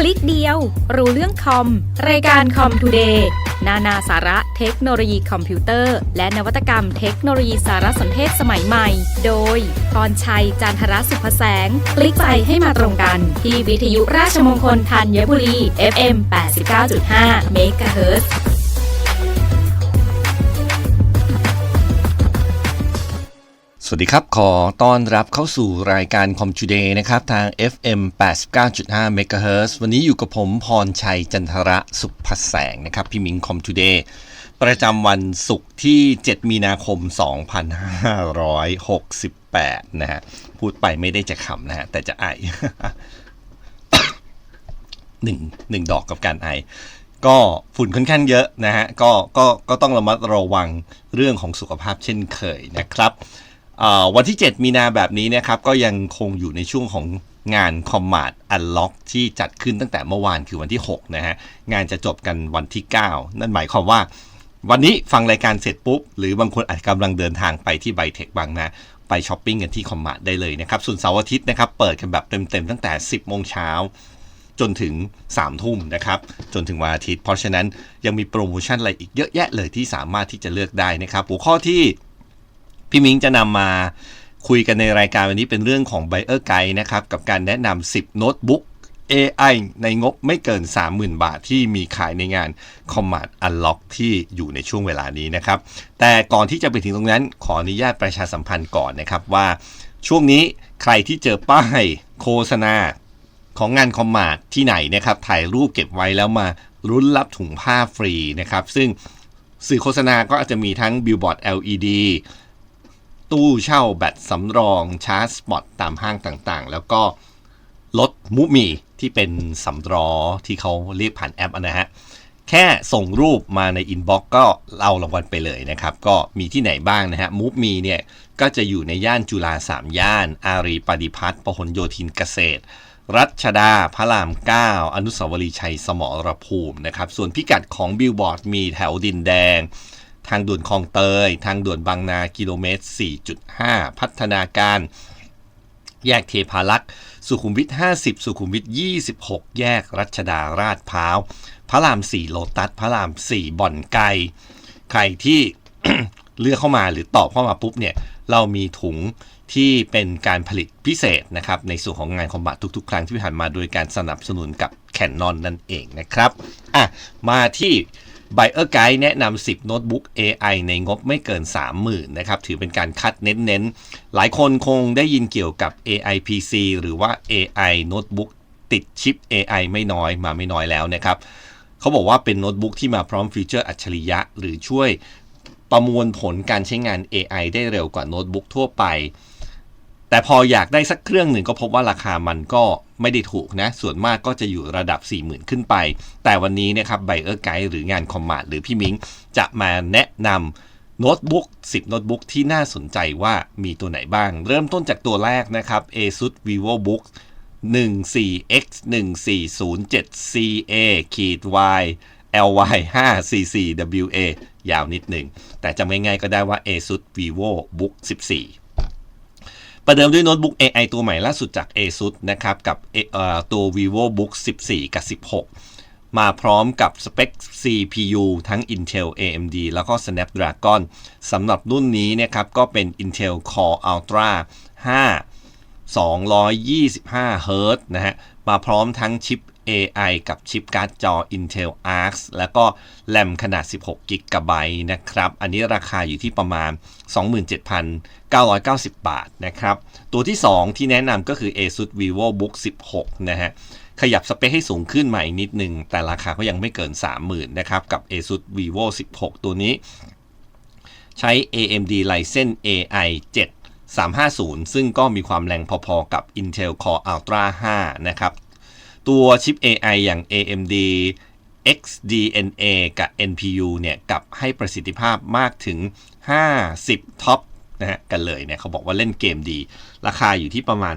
คลิกเดียว รู้เรื่องคอม รายการคอมทูเดย์นานาสาระเทคโนโลยีคอมพิวเตอร์ และนวัตกรรมเทคโนโลยีสารสนเทศสมัยใหม่ โดยพรชัย จันทรสุภแสง คลิกใจให้มาตรงกัน ที่วิทยุราชมงคลธัญบุรี FM 89.5เสวัสดีครับ ขอต้อนรับเข้าสู่รายการ c o m t o Day นะครับ ทาง FM 89.5 MHz วันนี้อยู่กับผมพรชัยจันทระสุขพัสแสงนะครับ พี่มิง c o m t o Day ประจำวันศุกร์ที่ 7 มีนาคม 2568 นะฮะ พูดไปไม่ได้จะขำนะฮะ แต่จะไอหนึ่งหนึ่งดอกกับการไอก็ฝุ่นค่อนข้างเยอะนะฮะก็ก็ก็ต้องระมัดระวังเรื่องของสุขภาพเช่นเคยนะครับ วันที่ 7 มีนาแบบนี้นะครับก็ยังคงอยู่ในช่วงของงานคอมมาดอันล็อกที่จัดขึ้นตั้งแต่เมื่อวานคือวันที่ 6 นะฮะ งานจะจบกันวันที่ 9 นั่นหมายความว่า วันนี้ฟังรายการเสร็จปุ๊บ หรือบางคนอาจกำลังเดินทางไปที่ไบเทคบางนาไปช้อปปิ้งกันที่คอมมาดได้เลยนะครับ ส่วนเสาร์อาทิตย์นะครับ เปิดกันแบบเต็มๆ ตั้งแต่ 10 โมงเช้า จนถึง 3 ทุ่มนะครับ จนถึงวันอาทิตย์ เพราะฉะนั้นยังมีโปรโมชั่นอะไรอีกเยอะแยะเลยที่สามารถที่จะเลือกได้นะครับ หัวข้อที่ พี่มิงจะนำมาคุยกันในรายการวันนี้เป็นเรื่องของ Buyer Guide นะครับ กับการแนะนำ 10 โน้ตบุ๊ก AI ในงบไม่เกิน 30,000 บาทที่มีขายในงาน Command Unlock ที่อยู่ในช่วงเวลานี้นะครับ แต่ก่อนที่จะไปถึงตรงนั้นขออนุญาตประชาสัมพันธ์ก่อนนะครับว่าช่วงนี้ใครที่เจอป้ายโฆษณาของงานคอมมาดที่ไหนนะครับถ่ายรูปเก็บไว้แล้วมารุ้นรับถุงผ้าฟรีนะครับ ซึ่งสื่อโฆษณาก็อาจจะมีทั้งบิลบอร์ด LED ตู้เช่าแบตสำรองชาร์จสปอตตามห้างต่างๆ แล้วก็รถมุมีที่เป็นสำรอที่เขาเรียกผ่านแอปนะฮะ แค่ส่งรูปมาในอินบ็อกก็เอารางวัลไปเลยนะครับ ก็มีที่ไหนบ้างนะฮะมูฟมีเนี่ย ก็จะอยู่ในย่านจุฬาสามย่าน อารีปฏิพัฒน์พหลโยธินเกษตร รัชดาพระราม 9 อนุสาวรีย์ชัยสมรภูมินะครับ ส่วนพิกัดของบิลบอร์ดมีแถวดินแดง ทางด่วนคลองเตย ทางด่วนบางนากิโลเมตร 4.5 พัฒนาการ แยกเทพารักษ์ สุขุมวิท 50 สุขุมวิท 26 แยกรัชดาราชพร้าว พระราม 4 โลตัส พระราม 4 บ่อนไกลใครที่เลือกเข้ามาหรือตอบเข้ามาปุ๊บเนี่ย เรามีถุงที่เป็นการผลิตพิเศษนะครับ ในส่วนของงานคอมบัตทุกๆ ครั้งที่ผ่านมาโดยการสนับสนุนกับแคนนอนนั่นเองนะครับ อะ มาที่ Buyer Guide แนะนำ 10 โน้ตบุ๊ก AI ในงบไม่เกิน 30,000นะครับ ถือเป็นการคัดเน้นๆ หลายคนคงได้ยินเกี่ยวกับ AI PC หรือว่า AI โน้ตบุ๊กติดชิป AI ไม่น้อยมาไม่น้อยแล้วนะครับ เขาบอกว่าเป็นโน้ตบุ๊กที่มาพร้อมฟีเจอร์อัจฉริยะ หรือช่วยประมวลผลการใช้งาน AI ได้เร็วกว่าโน้ตบุ๊กทั่วไป แต่พออยากได้สักเครื่องหนึ่งก็พบว่าราคามันก็ ไม่ได้ถูกนะ ส่วนมากก็จะอยู่ระดับ 40,000 ขึ้นไป แต่วันนี้นะครับไบเออร์ไกด์หรืองานคอมมานดหรือพี่มิงจะมาแนะนำโน้ตบุ๊ก10 โน้ตบุ๊กที่น่าสนใจว่ามีตัวไหนบ้าง เริ่มต้นจากตัวแรกนะครับ ASUS VivoBook 14X 1407 CA ขีด Y LY 5 CC WA ยาวนิดหนึ่ง แต่จำง่ายๆก็ได้ว่า ASUS VivoBook 14 ประเดิมด้วยโน้ตบุ๊ก AI ตัวใหม่ล่าสุดจาก ASUS นะครับกับตัว VivoBook 14 กับ 16 มาพร้อมกับสเปค CPU ทั้ง Intel AMD แล้วก็ Snapdragon สำหรับรุ่นนี้นะครับก็เป็น Intel Core Ultra 5 225 Hz นะฮะมาพร้อมทั้งชิป AI กับชิปการ์ดจอ Intel Arc แล้วก็แรมขนาด 16 g b นะครับ อันนี้ราคาอยู่ที่ประมาณ 27,990 บาทนะครับ ตัวที่ 2 ที่แนะนำก็คือ ASUS VivoBook 16 นะฮะ ขยับสเปคให้สูงขึ้นมาอีกนิดหนึ่งแต่ราคาก็ยังไม่เกิน 30,000นะครับ กับ ASUS Vivo 16 ตัวนี้ ใช้ AMD Ryzen AI 7 350 ซึ่งก็มีความแรงพอๆกับ Intel Core Ultra 5 นะครับ ตัวชิป AI อย่าง AMD XDNA กับ NPU เนี่ยกับให้ประสิทธิภาพมากถึง 50 ท็อปนะฮะกันเลยเนี่ยเขาบอกว่าเล่นเกมดี ราคาอยู่ที่ประมาณ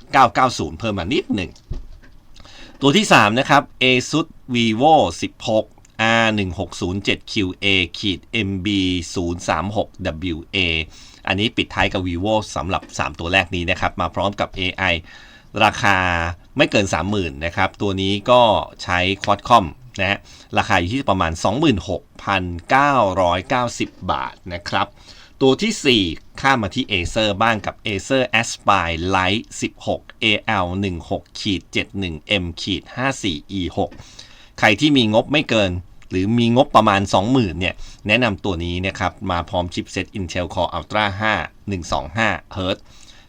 28,990 เพิ่มมานิดหนึ่ง ตัวที่ 3 นะครับ ASUS Vivo 16 R1607QA ขีด MB 036 WA อันนี้ปิดท้ายกับ vivo สำหรับ 3 ตัวแรกนี้นะครับ มาพร้อมกับ AI ราคา ไม่เกิน 30,000นะครับ ตัวนี้ก็ใช้ Qualcomm นะฮะราคาอยู่ที่ประมาณ 26,990 บาทนะครับ ตัวที่ 4 ข้ามมาที่ Acer บ้างกับ Acer Aspire Lite 16 AL 16 71 M 54 E 6ใครที่มีงบไม่เกิน หรือมีงบประมาณ 20,000เนี่ย แนะนำตัวนี้นะครับ มาพร้อมชิปเซ็ต Intel Core Ultra 5 125 Hz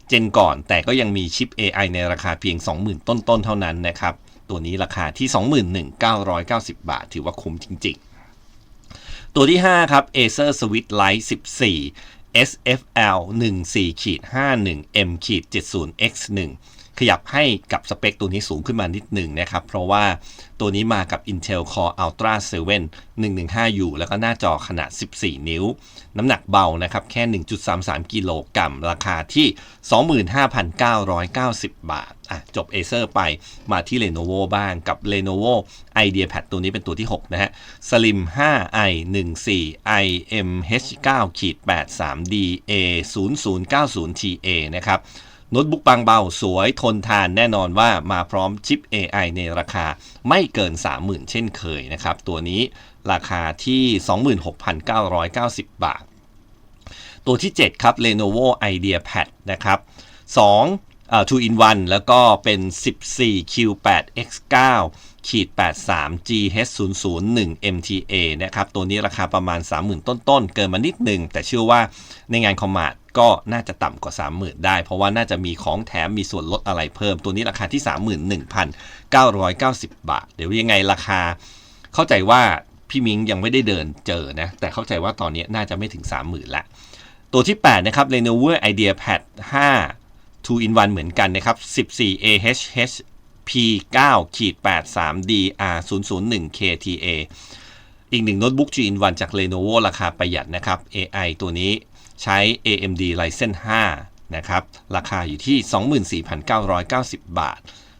เจนก่อน แต่ก็ยังมีชิป AI ในราคาเพียง 20,000 ต้นๆ เท่านั้นนะครับ ตัวนี้ราคาที่ 21,990 บาท ถือว่าคุ้มจริงๆ ตัวที่ 5 ครับ Acer Switch Lite 14 SFL 14 51 M 70 X 1 ขยับให้กับสเปคตัวนี้สูงขึ้นมานิดหนึ่งนะครับ เพราะว่าตัวนี้มากับ Intel Core Ultra 7 115U แล้วก็หน้าจอขนาด 14 นิ้ว น้ำหนักเบานะครับ แค่ 1.33 กิโลกรัม ราคาที่ 25,990 บาท อะ จบ Acer ไปมาที่ Lenovo บ้างกับ Lenovo IdeaPad ตัวนี้เป็นตัวที่ 6 นะฮะ Slim 5i 14 IMH9 83D A 0090 TA นะครับ โน้ตบุ๊กบางเบาสวยทนทานแน่นอนว่ามาพร้อมชิป AI ในราคาไม่เกิน 30,000 เช่นเคยนะครับ ตัวนี้ราคาที่ 26,990 บาท ตัวที่ 7 ครับ Lenovo IdeaPad นะครับ2อ่า2 in 1 แล้วก็เป็น 14 Q8 X9 ขีด83 GH001 MTA นะครับ ตัวนี้ราคาประมาณ 30,000 ต้นๆ เกินมานิดหนึ่ง แต่เชื่อว่าในงานคอมมาด ก็น่าจะต่ำกว่า 30,000 ได้ เพราะว่าน่าจะมีของแถมมีส่วนลดอะไรเพิ่ม ตัวนี้ราคาที่ 31,990 บาท เดี๋ยวยังไงราคา เข้าใจว่าพี่มิงยังไม่ได้เดินเจอนะ แต่เข้าใจว่าตอนนี้น่าจะไม่ถึง 30,000 ละ ตัวที่ 8 นะครับ Lenovo IdeaPad 5 2 in 1 เหมือนกันนะครับ 14 AHH P9 ขีด83 DR 001 KTA อีกหนึ่งโน้ตบุ๊ก G in 1จาก Lenovo ราคาประหยัดนะครับ AI ตัวนี้ ใช้ AMD Ryzen 5 นะครับ ราคาอยู่ที่ 24,990 บาท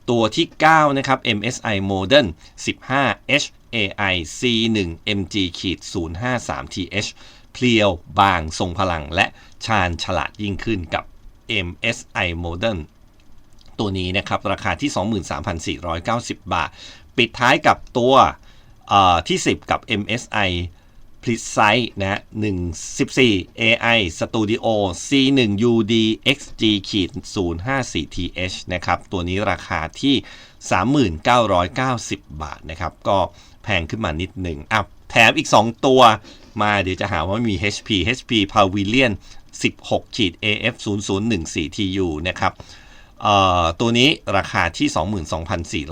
ตัวที่ 9 นะครับ MSI Modern 15 H AI C1 MG ขีด053 TH เพลียวบางทรงพลังและชาญฉลาดยิ่งขึ้นกับ MSI Modern ตัวนี้นะครับ ราคาที่ 23,490 บาท ปิดท้ายกับตัวที่ 10 กับ MSI Precise นะ114 AI Studio C1 UD XG ขีด054 TH นะครับ ตัวนี้ราคาที่ 3990 บาทนะครับ ก็แพงขึ้นมานิดหนึ่งอะแถมอีก 2 ตัวมาเดี๋ยวจะหาว่ามี HP HP Pavilion 16ขีด AF 0014 TU นะครับตัวนี้ราคาที่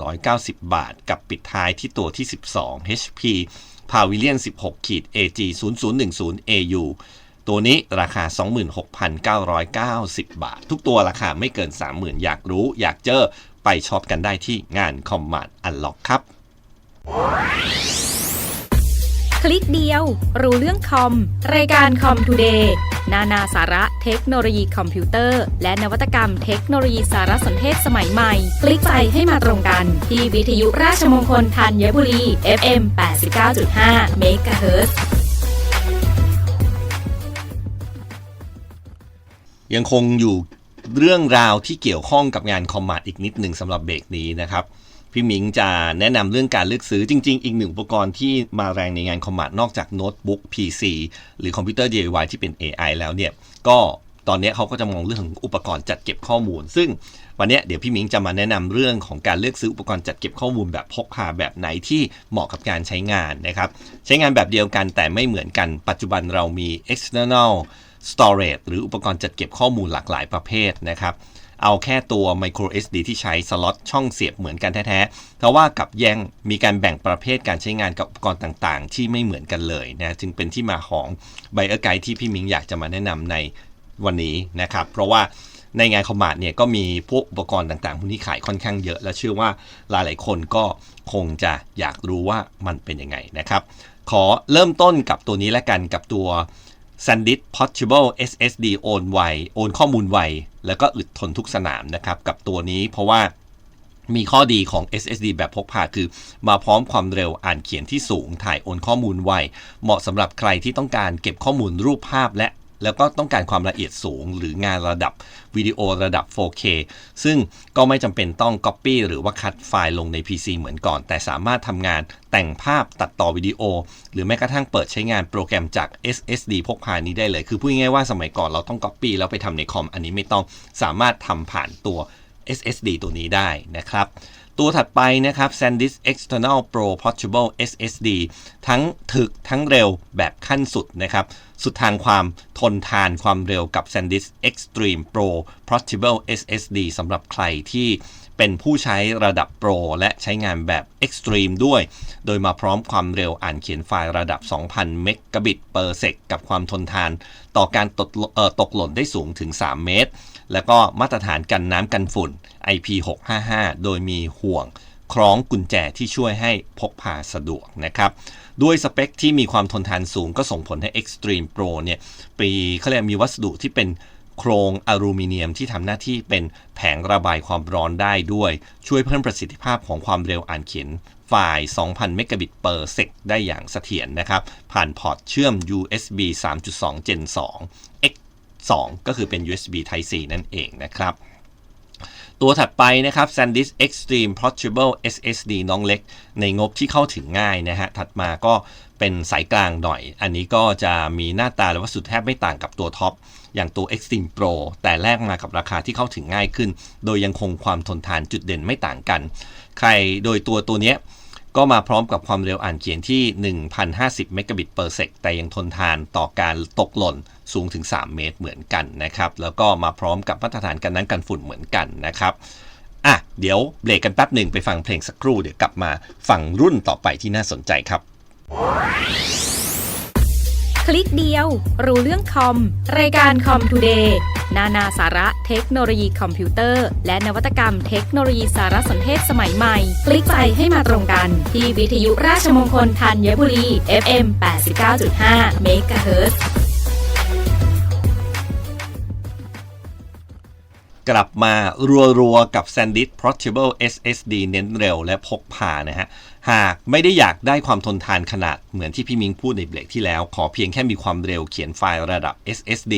22,490 บาท กับปิดท้ายที่ตัวที่ 12 HP พาวิเลียน 16ขีด AG 0010 AU ตัวนี้ราคา 26,990 บาท ทุกตัวราคาไม่เกิน 30,000 อยากรู้อยากเจอไปช็อปกันได้ที่งานคอมมานด์อันล็อกครับ คลิกเดียว รู้เรื่องคอม รายการคอมทูเดย์นานาสาระเทคโนโลยีคอมพิวเตอร์ และนวัตกรรมเทคโนโลยีสารสนเทศสมัยใหม่ คลิกไปให้มาตรงกัน ที่วิทยุราชมงคลธัญบุรี FM 89.5 MHz ยังคงอยู่เรื่องราวที่เกี่ยวข้องกับงานคอมมาดอีกนิดหนึ่งสำหรับเบรกนี้นะครับ พี่หมิงจะแนะนำเรื่องการเลือกซื้อจริง ๆ อีกหนึ่งอุปกรณ์ที่มาแรงในงานคอมมาดนอกจากโน้ตบุ๊ก PC หรือคอมพิวเตอร์ DIY ที่เป็น AI แล้วเนี่ยก็ตอนนี้เขาก็จะมองเรื่องของอุปกรณ์จัดเก็บข้อมูล ซึ่งวันนี้เดี๋ยวพี่มิงจะมาแนะนำเรื่องของการเลือกซื้ออุปกรณ์จัดเก็บข้อมูลแบบพกพาแบบไหนที่เหมาะกับการใช้งานนะครับ ใช้งานแบบเดียวกันแต่ไม่เหมือนกัน ปัจจุบันเรามี external storage หรืออุปกรณ์จัดเก็บข้อมูลหลากหลายประเภทนะครับ เอาแค่ตัว micro SD ที่ใช้สล็อตช่องเสียบเหมือนกันแท้ๆแต่ว่ากับแย่งมีการแบ่งประเภทการใช้งานกับอุปกรณ์ต่างๆ ที่ไม่เหมือนกันเลยนะจึงเป็นที่มาของไบเออร์ไกด์ที่พี่มิงอยากจะมาแนะนำในวันนี้นะครับ เพราะว่าในงานคอมมาดเนี่ยก็มีพวกอุปกรณ์ต่างๆ พวกนี้ขายค่อนข้างเยอะ และเชื่อว่าหลายๆคนก็คงจะอยากรู้ว่ามันเป็นยังไงนะครับ ขอเริ่มต้นกับตัวนี้และกันกับตัว SanDisk Portable SSD โอนไวโอนข้อมูลไว แล้วก็อึดทนทุกสนามนะครับกับตัวนี้เพราะว่ามีข้อดีของ SSD แบบพกพาคือ มาพร้อมความเร็วอ่านเขียนที่สูง ถ่ายโอนข้อมูลไว เหมาะสำหรับใครที่ต้องการเก็บข้อมูลรูปภาพและ แล้วก็ต้องการความละเอียดสูง หรืองานระดับวิดีโอระดับ 4K ซึ่งก็ไม่จำเป็นต้อง Copy หรือว่าคัดไฟล์ลงใน PC เหมือนก่อน แต่สามารถทำงานแต่งภาพตัดต่อวิดีโอ หรือแม้กระทั่งเปิดใช้งานโปรแกรมจาก SSD พกพานี้ได้เลย คือพูดง่ายๆว่าสมัยก่อนเราต้อง Copy แล้วไปทำในคอมอันนี้ไม่ต้องสามารถทำผ่านตัว SSD ตัวนี้ได้นะครับ ตัวถัดไปนะครับ SanDisk External Pro Portable SSD ทั้งถึกทั้งเร็วแบบขั้นสุดนะครับ สุดทางความทนทานความเร็วกับ SanDisk Extreme Pro Portable SSD สำหรับใครที่ เป็นผู้ใช้ระดับโปรและใช้งานแบบ Extreme ด้วย โดยมาพร้อมความเร็วอ่านเขียนไฟล์ระดับ 2,000 เมกะบิตเปอร์เซกกับความทนทาน ต่อการตกตกหล่นได้สูงถึง 3 เมตร แล้วก็มาตรฐานกันน้ำกันฝุ่น IP655 โดยมีห่วงคล้องกุญแจที่ช่วยให้พกพาสะดวกนะครับ ด้วยสเปคที่มีความทนทานสูงก็ส่งผลให้ Extreme Pro เนี่ยปีเขาเรียกมีวัสดุที่เป็น โครงอลูมิเนียมที่ทำหน้าที่เป็นแผงระบายความร้อนได้ด้วย ช่วยเพิ่มประสิทธิภาพของความเร็วอ่านเขียนไฟล์ 2,000 เมกะบิตเปอร์เซกได้อย่างเสถียรนะครับ ผ่านพอร์ตเชื่อม USB 3.2 Gen 2 X 2 ก็คือเป็น USB Type C นั่นเองนะครับ ตัวถัดไปนะครับ SanDisk Extreme Portable SSD น้องเล็ก ในงบที่เข้าถึงง่ายนะฮะ ถัดมาก็เป็นสายกลางหน่อย อันนี้ก็จะมีหน้าตาและวัสดุแทบไม่ต่างกับตัวท็อป อย่างตัว Extreme Pro แต่แลกมากับราคาที่เข้าถึงง่ายขึ้น โดยยังคงความทนทานจุดเด่นไม่ต่างกัน ใครโดยตัวตัวเนี้ย ก็มาพร้อมกับความเร็วอ่านเขียนที่ 1,050 เมกะบิตเปอร์เซกแต่ยังทนทานต่อการตกหล่นสูงถึง 3 เมตรเหมือนกันนะครับ แล้วก็มาพร้อมกับมาตรฐานกันน้ำกันฝุ่นเหมือนกันนะครับอะเดี๋ยวเบรกกันแป๊บหนึ่งไปฟังเพลงสักครู่เดี๋ยวกลับมาฟังรุ่นต่อไปที่น่าสนใจครับ คลิกเดียว รู้เรื่องคอม รายการคอมทูเดย์นานาสาระเทคโนโลยีคอมพิวเตอร์ และนวัตกรรมเทคโนโลยีสารสนเทศสมัยใหม่ คลิกไปให้มาตรงกัน ที่วิทยุราชมงคลธัญบุรี FM 89.5 MHz กลับมารัวๆกับ SanDisk Portable SSD เน้นเร็วและพกพานะฮะ หากไม่ได้อยากได้ความทนทานขนาดเหมือนที่พี่มิงพูดในเบรกที่แล้ว ขอเพียงแค่มีความเร็วเขียนไฟล์ระดับ SSD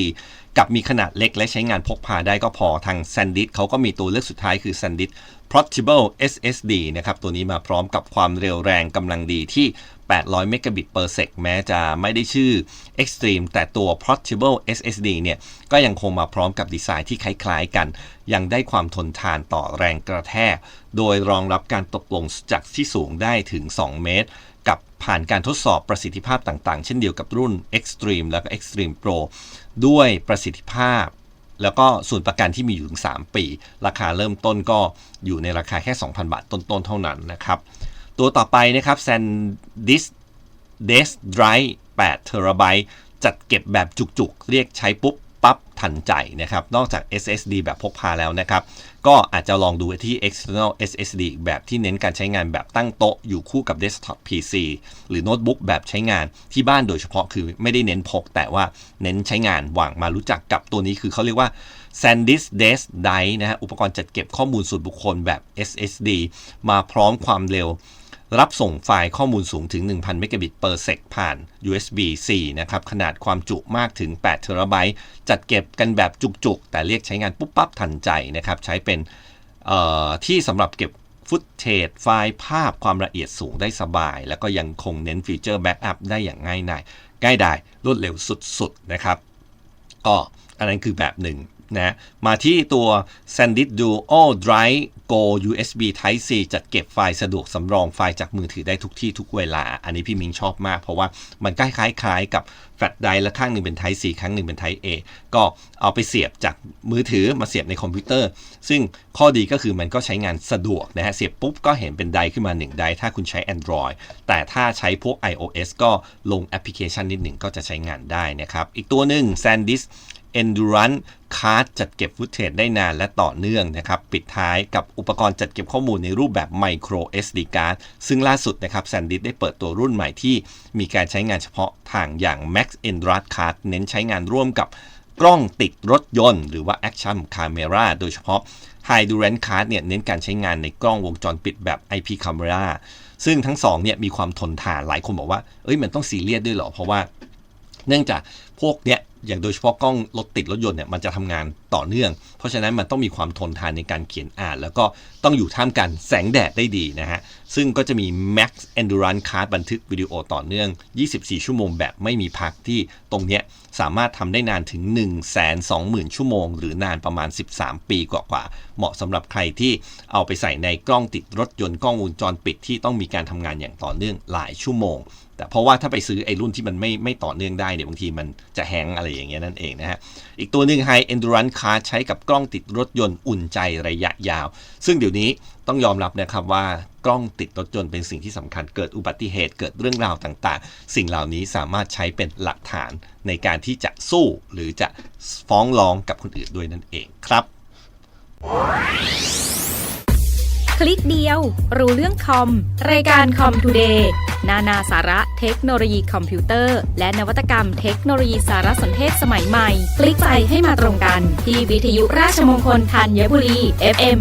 กับมีขนาดเล็กและใช้งานพกพาได้ก็พอทาง SanDisk เขาก็มีตัวเลือกสุดท้ายคือ SanDisk Portable SSD นะครับ ตัวนี้มาพร้อมกับความเร็วแรงกำลังดีที่ 800เมกะบิตเปอร์เซกแม้จะไม่ได้ชื่อ Extreme แต่ตัว Portable SSD เนี่ย ก็ยังคงมาพร้อมกับดีไซน์ที่คล้ายๆกัน ยังได้ความทนทานต่อแรงกระแทก โดยรองรับการตกลงจากที่สูงได้ถึง 2 เมตร กับผ่านการทดสอบประสิทธิภาพต่างๆ เช่นเดียวกับรุ่น Extreme แล้วก็ Extreme Pro ด้วยประสิทธิภาพแล้วก็ส่วนประกันที่มีอยู่ถึง 3 ปี ราคาเริ่มต้นก็อยู่ในราคาแค่ 2,000 บาทต้นๆ เท่านั้นนะครับ ตัวต่อไปนะครับ SanDisk Desk Drive 8 t b จัดเก็บแบบจุกๆ เรียกใช้ปุ๊บปั๊บทันใจนะครับ นอกจาก SSD แบบพกพาแล้วนะครับ ก็อาจจะลองดูที่ external SSD แบบที่เน้นการใช้งานแบบตั้งโต๊ะอยู่คู่กับ desktop PC หรือโน้ตบุ๊กแบบใช้งานที่บ้านโดยเฉพาะคือไม่ได้เน้นพก แต่ว่าเน้นใช้งานวังมารู้จักกับตัวนี้คือเขาเรียกว่า SanDisk Desk Drive นะฮะอุปกรณ์จัดเก็บข้อมูลส่วนบุคคลแบบ SSD มาพร้อมความเร็ว รับส่งไฟล์ข้อมูลสูงถึง 1,000 เมกะบิต per sec ผ่าน USB C นะครับ ขนาดความจุมากถึง 8 เทราไบต์ จัดเก็บกันแบบจุกๆ แต่เรียกใช้งานปุ๊บปั๊บทันใจนะครับ ใช้เป็นที่สำหรับเก็บฟุตเทจไฟล์ภาพความละเอียดสูงได้สบาย แล้วก็ยังคงเน้นฟีเจอร์แบ็กอัพได้อย่างง่ายดายง่ายดายรวดเร็วสุดๆนะครับ ก็อันนั้นคือแบบหนึ่ง นะมาที่ตัว SanDisk Duo Drive Go USB Type C จัดเก็บไฟล์สะดวกสำรองไฟล์จากมือถือได้ทุกที่ทุกเวลา อันนี้พี่มิงชอบมาก เพราะว่ามันคล้ายคล้ายกับแฟลชไดร์และข้างหนึ่งเป็น Type C ข้างหนึ่งเป็น Type A ก็เอาไปเสียบจากมือถือมาเสียบในคอมพิวเตอร์ ซึ่งข้อดีก็คือมันก็ใช้งานสะดวกนะฮะ เสียบปุ๊บก็เห็นเป็นไดร์ขึ้นมา 1 ไดร์ถ้าคุณใช้ Android แต่ถ้าใช้พวก iOS ก็ลงแอปพลิเคชันนิดหนึ่งก็จะใช้งานได้นะครับ อีกตัวหนึ่ง SanDisk Endurance Card จัดเก็บฟุตเทจได้นานและต่อเนื่องนะครับ ปิดท้ายกับอุปกรณ์จัดเก็บข้อมูลในรูปแบบ Micro SD Card ซึ่งล่าสุดนะครับ SanDisk ได้เปิดตัวรุ่นใหม่ที่มีการใช้งานเฉพาะทางอย่าง Max Endurance Card เน้นใช้งานร่วมกับกล้องติดรถยนต์ หรือว่า Action Camera โดยเฉพาะ High Durance Card เนี่ยเน้นการใช้งานในกล้องวงจรปิดแบบ IP Camera ซึ่งทั้งสองเนี่ยมีความทนทานหลายคนบอกว่า เอ้ยมันต้องซีเรียสด้วยเหรอ เพราะว่า เนื่องจากพวกเนี้ย อย่างโดยเฉพาะกล้องรถติดรถยนต์เนี่ยมันจะทำงานต่อเนื่อง เพราะฉะนั้นมันต้องมีความทนทานในการเขียนอ่าน แล้วก็ต้องอยู่ท่ามกลางแสงแดดได้ดีนะฮะ ซึ่งก็จะมี Max Endurance Card บันทึกวิดีโอต่อเนื่อง 24 ชั่วโมงแบบไม่มีพักที่ตรงเนี้ยสามารถทำได้นานถึง 1 2 0 0 0 0 ชั่วโมง หรือนานประมาณ 13 ปีกว่าๆเหมาะสำหรับใครที่เอาไปใส่ในกล้องติดรถยนต์กล้องวงจรปิดที่ต้องมีการทำงานอย่างต่อเนื่องหลายชั่วโมง แต่เพราะว่าถ้าไปซื้อไอ้รุ่นที่มันไม่ไม่ต่อเนื่องได้เนี่ยบางทีมันจะแฮงอะไรอย่างเงี้ยนั่นเองนะฮะ อีกตัวหนึ่ง High Endurance Car ใช้กับกล้องติดรถยนต์อุ่นใจระยะยาว ซึ่งเดี๋ยวนี้ต้องยอมรับนะครับว่ากล้องติดรถยนต์เป็นสิ่งที่สำคัญเกิดอุบัติเหตุเกิดเรื่องราวต่างๆ สิ่งเหล่านี้สามารถใช้เป็นหลักฐานในการที่จะสู้หรือจะฟ้องร้องกับคนอื่นด้วยนั่นเองครับ คลิกเดียว รู้เรื่องคอม รายการคอมทูเดย์นานาสาระเทคโนโลยีคอมพิวเตอร์ และนวัตกรรมเทคโนโลยีสารสนเทศสมัยใหม่ คลิกไปให้มาตรงกัน ที่วิทยุราชมงคลธัญบุรี FM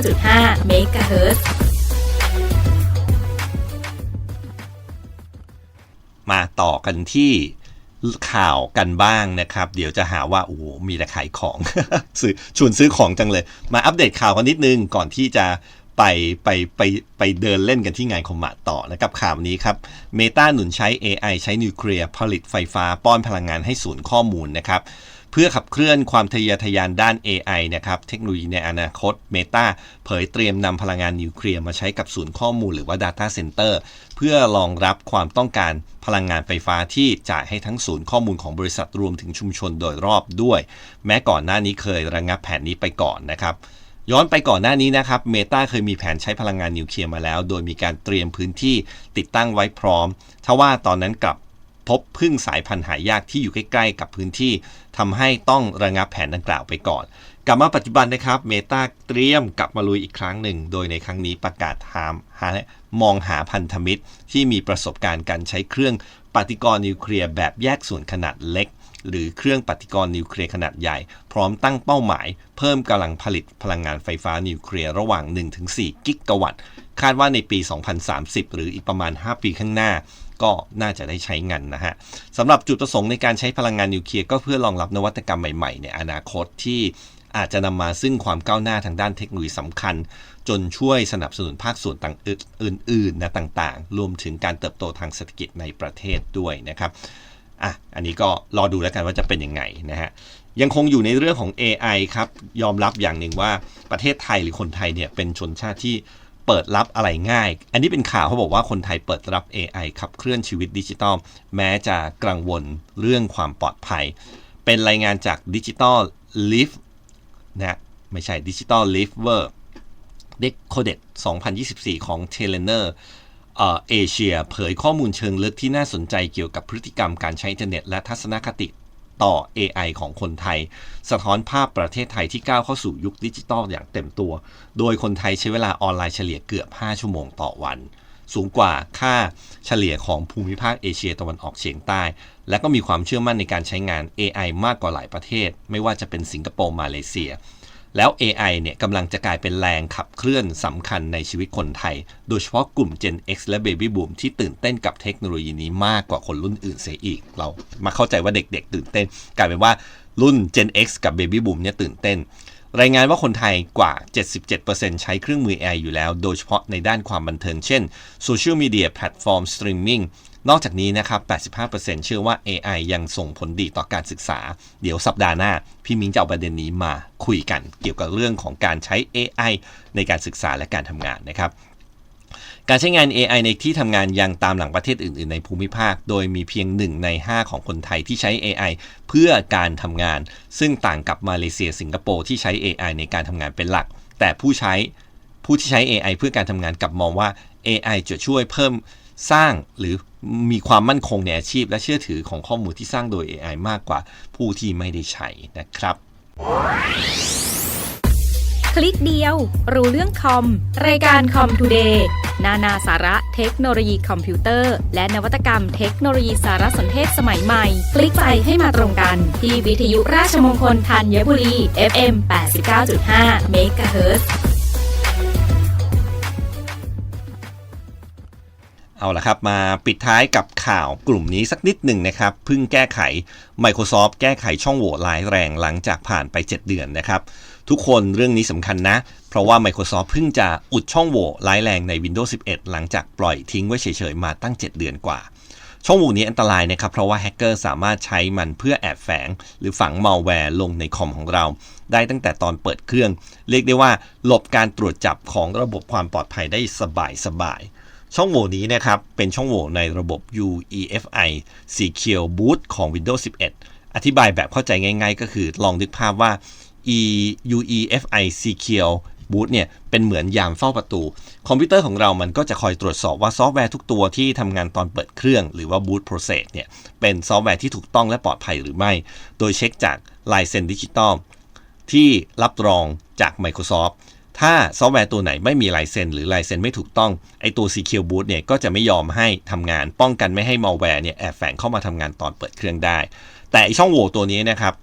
89.5 MHz มาต่อกันที่ข่าวกันบ้างนะครับ เดี๋ยวจะหาว่าโอ้มีแต่ขายของซื้อชวนซื้อของจังเลย มาอัปเดตข่าวกันนิดนึงก่อนที่จะ ไปไปไปไปเดินเล่นกันที่งานคอมมาต่อนะครับข่าวนี้ครับเมตาหนุนใช้ AI ใช้นิวเคลียร์ผลิตไฟฟ้าป้อนพลังงานให้ศูนย์ข้อมูลนะครับเพื่อขับเคลื่อนความทะเยอทะยานด้าน AI นะครับเทคโนโลยีในอนาคต Meta เผยเตรียมนำพลังงานนิวเคลียร์มาใช้กับศูนย์ข้อมูลหรือว่า Data Center เพื่อรองรับความต้องการพลังงานไฟฟ้าที่จ่ายให้ทั้งศูนย์ข้อมูลของบริษัทรวมถึงชุมชนโดยรอบด้วย แม้ก่อนหน้านี้เคยระงับแผนนี้ไปก่อนนะครับ ย้อนไปก่อนหน้านี้นะครับเมตาเคยมีแผนใช้พลังงานนิวเคลียร์มาแล้ว โดยมีการเตรียมพื้นที่ติดตั้งไว้พร้อมทว่าตอนนั้นกลับพบพึ่งสายพันธุ์หายากที่อยู่ใกล้ ๆ กับพื้นที่ทำให้ต้องระงับแผนดังกล่าวไปก่อน กลับมาปัจจุบันนะครับเมตาเตรียมกลับมาลุยอีกครั้งหนึ่ง โดยในครั้งนี้ประกาศหามหามองหาพันธมิตร ที่มีประสบการณ์การใช้เครื่องปฏิกรณ์นิวเคลียร์แบบแยกส่วนขนาดเล็ก หรือเครื่องปฏิกรณ์นิวเคลียร์ขนาดใหญ่ พร้อมตั้งเป้าหมาย เพิ่มกำลังผลิตพลังงานไฟฟ้านิวเคลียร์ระหว่าง 1-4 กิกะวัตต์ คาดว่าในปี 2030 หรืออีกประมาณ 5 ปีข้างหน้าก็น่าจะได้ใช้งานนะฮะสำหรับจุดประสงค์ในการใช้พลังงานนิวเคลียร์ก็เพื่อรองรับนวัตกรรมใหม่ๆ ในอนาคตที่อาจจะนำมาซึ่งความก้าวหน้าทางด้านเทคโนโลยีสำคัญ จนช่วยสนับสนุนภาคส่วนต่างอื่นๆนะต่างๆ รวมถึงการเติบโตทางเศรษฐกิจในประเทศด้วยนะครับ อะอันนี้ก็รอดูแล้วกันว่าจะเป็นยังไงนะฮะยังคงอยู่ในเรื่องของ AI ครับยอมรับอย่างหนึ่งว่าประเทศไทยหรือคนไทยเนี่ยเป็นชนชาติที่เปิดรับอะไรง่าย อันนี้เป็นข่าวเขาบอกว่าคนไทยเปิดรับ AI ขับเคลื่อนชีวิตดิจิทัลแม้จะกังวลเรื่องความปลอดภัย เป็นรายงานจากดิจิ t a ลลิฟนะไม่ใช่ดิจิ t a ลลิฟเวอร์เด็กโคเดต2024 ของเทเลเนอร์ เอเชียเผยข้อมูลเชิงลึกที่น่าสนใจเกี่ยวกับพฤติกรรมการใช้อินเทอร์เน็ตและทัศนคติต่อ AI ของคนไทย สะท้อนภาพประเทศไทยที่ก้าวเข้าสู่ยุคดิจิทัลอย่างเต็มตัว โดยคนไทยใช้เวลาออนไลน์เฉลี่ยเกือบ 5 ชั่วโมงต่อวัน สูงกว่าค่าเฉลี่ยของภูมิภาคเอเชียตะวันออกเฉียงใต้ และก็มีความเชื่อมั่นในการใช้งาน AI มากกว่าหลายประเทศ ไม่ว่าจะเป็นสิงคโปร์มาเลเซีย แล้ว AI เนี่ยกำลังจะกลายเป็นแรงขับเคลื่อนสำคัญในชีวิตคนไทย โดยเฉพาะกลุ่ม Gen X และ Baby Boom ที่ตื่นเต้นกับเทคโนโลยีนี้มากกว่าคนรุ่นอื่นเสียอีก เรามาเข้าใจว่าเด็กๆ ตื่นเต้น กลายเป็นว่ารุ่น Gen X กับ Baby Boom เนี่ยตื่นเต้น รายงานว่าคนไทยกว่า 77%ใช้เครื่องมือ AI อยู่แล้ว โดยเฉพาะในด้านความบันเทิง เช่นโซเชียลมีเดียแพลตฟอร์มสตรีมมิ่ง นอกจากนี้นะครับ 85%เชื่อว่า AI ยังส่งผลดีต่อการศึกษา เดี๋ยวสัปดาห์หน้า พี่มิงจะเอาประเด็นนี้มาคุยกัน เกี่ยวกับเรื่องของการใช้ AI ในการศึกษาและการทำงานนะครับการใช้งาน AI ในที่ทำงานยังตามหลังประเทศอื่น ๆ ในภูมิภาค โดยมีเพียง 1 ใน 5 ของคนไทยที่ใช้ AI เพื่อการทำงาน ซึ่งต่างกับมาเลเซียสิงคโปร์ที่ใช้ AI ในการทำงานเป็นหลัก แต่ผู้ใช้ผู้ที่ใช้ AI เพื่อการทำงานกลับมองว่า AI จะช่วยเพิ่ม สร้างหรือมีความมั่นคงในอาชีพ และเชื่อถือของข้อมูลที่สร้างโดย AI มากกว่าผู้ที่ไม่ได้ใช้นะครับ คลิกเดียว รู้เรื่องคอม รายการคอมทูเดย์นานาสาระเทคโนโลยีคอมพิวเตอร์ และนวัตกรรมเทคโนโลยีสารสนเทศสมัยใหม่ คลิกไปให้มาตรงกัน ที่วิทยุราชมงคลธัญบุรี FM 89.5 MHz เอาละครับมาปิดท้ายกับข่าวกลุ่มนี้สักนิดหนึ่งนะครับเพิ่งแก้ไข Microsoft แก้ไขช่องโหว่ร้ายแรงหลังจากผ่านไป 7 เดือนนะครับ ทุกคนเรื่องนี้สำคัญนะ เพราะว่า Microsoft เพิ่งจะอุดช่องโหว่ร้ายแรงใน Windows 11 หลังจากปล่อยทิ้งไว้เฉยๆ มาตั้ง 7 เดือนกว่า ช่องโหว่นี้อันตรายนะครับ เพราะว่าแฮกเกอร์สามารถใช้มันเพื่อแอบแฝง หรือฝังมัลแวร์ลงในคอมของเรา ได้ตั้งแต่ตอนเปิดเครื่อง เรียกได้ว่าหลบการตรวจจับของระบบความปลอดภัยได้สบายๆ ช่องโหว่นี้นะครับ เป็นช่องโหว่ในระบบ UEFI Secure Boot ของ Windows 11 อธิบายแบบเข้าใจง่ายๆ ก็คือลองนึกภาพว่า E UEFI Secure Boot เนี่ย เป็นเหมือนยามเฝ้าประตู คอมพิวเตอร์ของเรามันก็จะคอยตรวจสอบว่าซอฟต์แวร์ทุกตัวที่ทำงานตอนเปิดเครื่อง หรือว่า Boot Process เนี่ย เป็นซอฟต์แวร์ที่ถูกต้องและปลอดภัยหรือไม่ โดยเช็คจากลายเซ็นดิจิตอลที่รับรองจาก Microsoft ถ้าซอฟต์แวร์ตัวไหนไม่มีลายเซ็นหรือลายเซ็นไม่ถูกต้อง ไอตัว Secure Boot เนี่ยก็จะไม่ยอมให้ทำงาน ป้องกันไม่ให้มัลแวร์เนี่ยแอบแฝงเข้ามาทำงานตอนเปิดเครื่องได้ แต่ช่องโหว่ตัวนี้นะครับ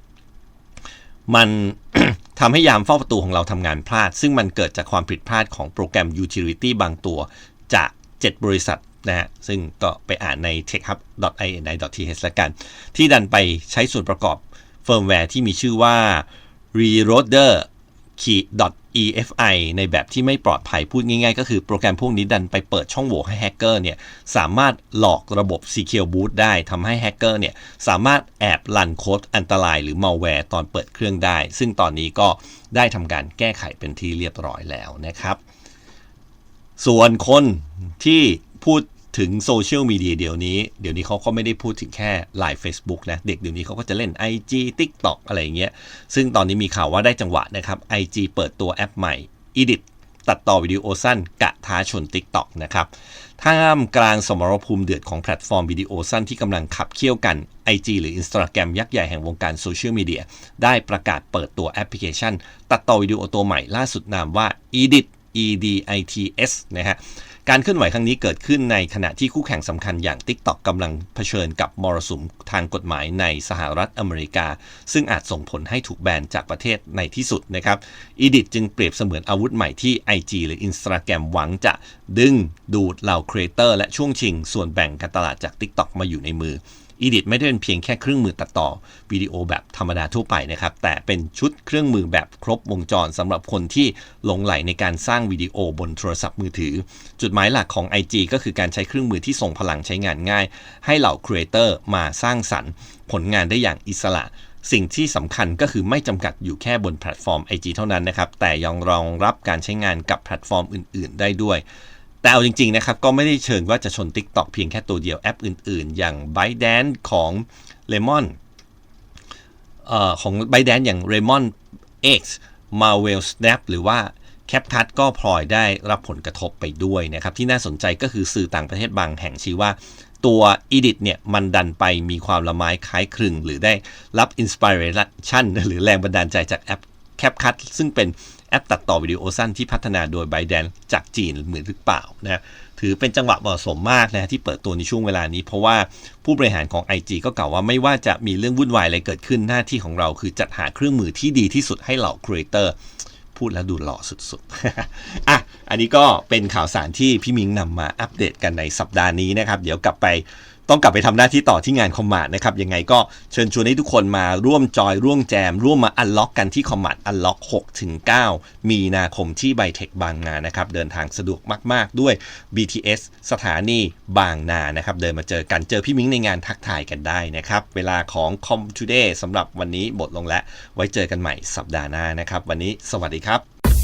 มันทำให้ยามเฝ้าประตูของเราทำงานพลาด ซึ่งมันเกิดจากความผิดพลาดของโปรแกรม Utility บางตัวจาก 7 บริษัทนะฮะซึ่งก็ไปอ่านใน techhub.ini.th ละกัน ที่ดันไปใช้ส่วนประกอบเฟิร์มแวร์ที่มีชื่อว่า reloader .efi ในแบบที่ไม่ปลอดภัยพูดง่ายๆ ก็คือโปรแกรมพวกนี้ดันไปเปิดช่องโหว่ให้แฮกเกอร์เนี่ยสามารถหลอกระบบ Secure Boot ได้ทำให้แฮกเกอร์เนี่ยสามารถแอบลันโค้ดอันตรายหรือ malware ตอนเปิดเครื่องได้ ซึ่งตอนนี้ก็ได้ทำการแก้ไขเป็นที่เรียบร้อยแล้วนะครับ ส่วนคนที่พูด ถึงโซเชียลมีเดียเดี๋ยวนี้ เดี๋ยวนี้เขาก็ไม่ได้พูดถึงแค่ Line Facebook นะ เด็กเดี๋ยวนี้เขาก็จะเล่น IG TikTok อะไรอย่างเงี้ย ซึ่งตอนนี้มีข่าวว่าได้จังหวะนะครับ IG เปิดตัวแอปใหม่ Edit ตัดต่อวิดีโอสั้นกะท้าชน TikTok นะครับท่ามกลางสมรภูมิเดือดของแพลตฟอร์มวิดีโอสั้นที่กำลังขับเคี่ยวกัน IG หรือ Instagram ยักษ์ใหญ่แห่งวงการโซเชียลมีเดียได้ประกาศเปิดตัวแอปพลิเคชัน ตัดต่อวิดีโอตัวใหม่ล่าสุดนามว่า Edit EDITS นะฮะ การเคลื่อนไหวครั้งนี้เกิดขึ้นในขณะที่คู่แข่งสำคัญอย่าง TikTok กำลังเผชิญกับมรสุมทางกฎหมายในสหรัฐอเมริกา ซึ่งอาจส่งผลให้ถูกแบนจากประเทศในที่สุดนะครับอีดิศจึงเปรียบเสมือนอาวุธใหม่ที่ IG หรือ Instagram หวังจะดึงดูดเหล่าครีเอเตอร์และช่วงชิงส่วนแบ่งการตลาดจาก TikTok มาอยู่ในมือ Edit ไม่ได้เป็นเพียงแค่เครื่องมือตัดต่อวิดีโอแบบธรรมดาทั่วไปนะครับ แต่เป็นชุดเครื่องมือแบบครบวงจรสำหรับคนที่หลงไหลในการสร้างวิดีโอบนโทรศัพท์มือถือ จุดหมายหลักของ IG ก็คือการใช้เครื่องมือที่ทรงพลังใช้งานง่าย ให้เหล่าครีเอเตอร์มาสร้างสรรค์ ผลงานได้อย่างอิสระสิ่งที่สำคัญก็คือไม่จำกัดอยู่แค่บนแพลตฟอร์ม IG เท่านั้นนะครับ แต่ยังรองรับการใช้งานกับแพลตฟอร์มอื่น ๆ ได้ด้วย แต่เอาจริงๆนะครับก็ไม่ได้เชิงว่าจะชน TikTok เพียงแค่ตัวเดียวแอปอื่นๆ อย่าง ByteDance ของ Lemon เอ่อของ ByteDance อย่าง Lemon X Marvel Snap หรือว่า CapCut ก็พลอยได้รับผลกระทบไปด้วยนะครับ ที่น่าสนใจก็คือสื่อต่างประเทศบางแห่งชี้ว่าตัว Edit เนี่ยมันดันไปมีความละไม้คล้ายคลึง หรือได้รับ Inspiration หรือแรงบันดาลใจจากแอป CapCut ซึ่งเป็น แอปตัดต่อวิดีโอสั้นที่พัฒนาโดย ByteDance จากจีนเหมือนหรือเปล่านะถือเป็นจังหวะเหมาะสมมากนะที่เปิดตัวในช่วงเวลานี้ เพราะว่าผู้บริหารของ IG ก็กล่าวว่าไม่ว่าจะมีเรื่องวุ่นวายอะไรเกิดขึ้นหน้าที่ของเราคือจัดหาเครื่องมือที่ดีที่สุดให้เหล่าครีเอเตอร์พูดแล้วดูหล่อสุดๆ อะ อันนี้ก็เป็นข่าวสารที่พี่มิงนำมาอัปเดตกันในสัปดาห์นี้นะครับ เดี๋ยวกลับไป ต้องกลับไปทำหน้าที่ต่อที่งานคอมมานด์นะครับ ยังไงก็เชิญชวนให้ทุกคนมาร่วมจอยร่วมแจม ร่วมมาอันล็อกกันที่คอมมานด์อันล็อก6ถึง9มีนาคมที่ไบเทคบางนานะครับ เดินทางสะดวกมาก ๆ ด้วย BTS สถานีบางนานะครับ เดินมาเจอกันเจอพี่มิ้งในงานทักทายกันได้นะครับ เวลาของ Com Today สำหรับวันนี้หมดลงแล้วไว้เจอกันใหม่สัปดาห์หน้านะครับ วันนี้สวัสดีครับ